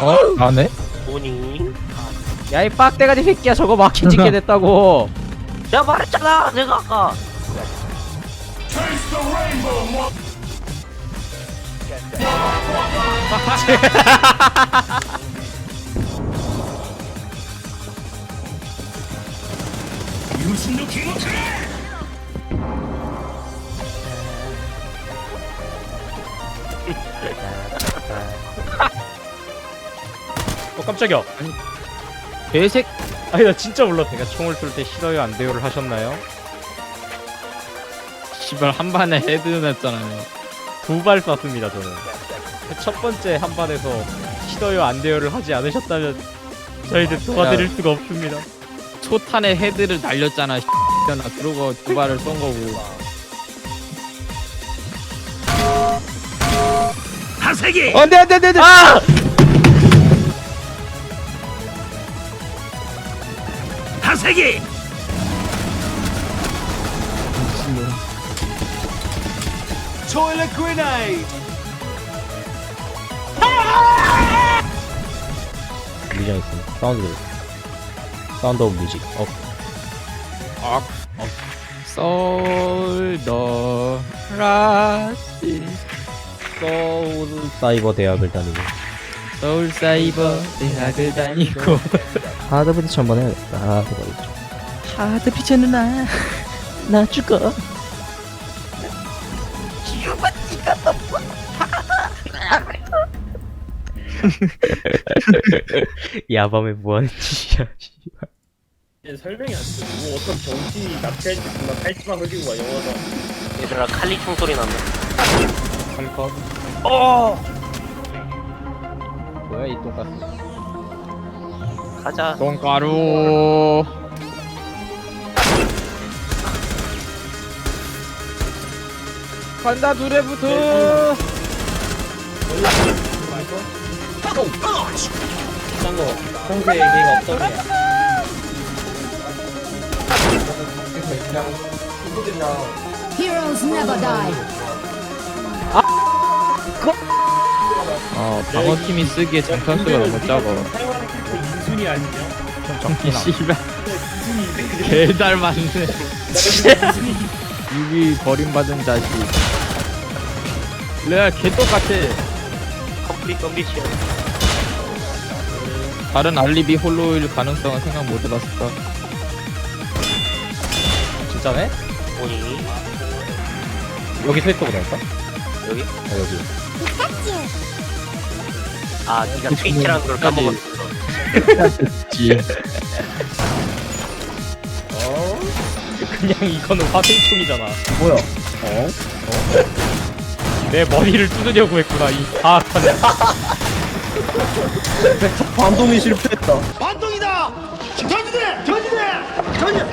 어? 나네? 뭐니? 야이 빡대가리 새끼야 저거 마켓 찍게 됐다고 내가 말했잖아 내가 아까 어 깜짝이야. 개색. 아니 나 진짜 몰랐다. 제가 총을 쏠 때 싫어요 안 돼요를 하셨나요? 시발 한 반에 헤드 냈잖아요. 두 발 쐈습니다 저는. 첫 번째 한 발에서 시도요 안 돼요를 하지 않으셨다면 저희들 도와드릴 수가 없습니다. 초탄에 헤드를 날렸잖아 나 그러고 두 발을 쏜 거고. 하세기! 안돼 안돼 안돼! 아! 세기 뮤직 있습니다. 사운드 들려. 사운드 오브 뮤직. 어, 솔더 라시 소울 사이버 대학을 다니고. 서울 사이버 대학을 다니고 하드 브리치 한번 해야겠다. 하드 브리치. 하드 피처 누나 나 죽어 야밤에 뭐하는 짓이야. 씨발. 설명이 안 돼. 뭐 어떤 정신이 납치할지 막 팔찌만 흘리고 와 영화가. 얘들아 칼리 총 소리 난다 컷. 뭐야 이 똥가스. 가자. 똥가루. 간다 두레부터 비싼 거 평소에 얘기가 없던 게. Heroes never die. 어 방어팀이 쓰기에 장탄수가 너무 작아 사용하는 인순이 아니냐? 씨발 개달 맞네 유비 버림받은 자식 레알 개똑같아 컴플릿 컴플릿이야 다른 알리비 홀로일 가능성은 생각 못 해봤을까 진짜네? 뭐니? 여기 서 있다고 나올까? 여기? 아 여기. 아 니가 트위치라는 걸 까먹었어. 지. 그냥 이거는 화생총이잖아. 뭐야? 내 머리를 뚫으려고 했구나 이 사악한 반동이 실패했다. 반동이다. 전진해, 전진해, 전진.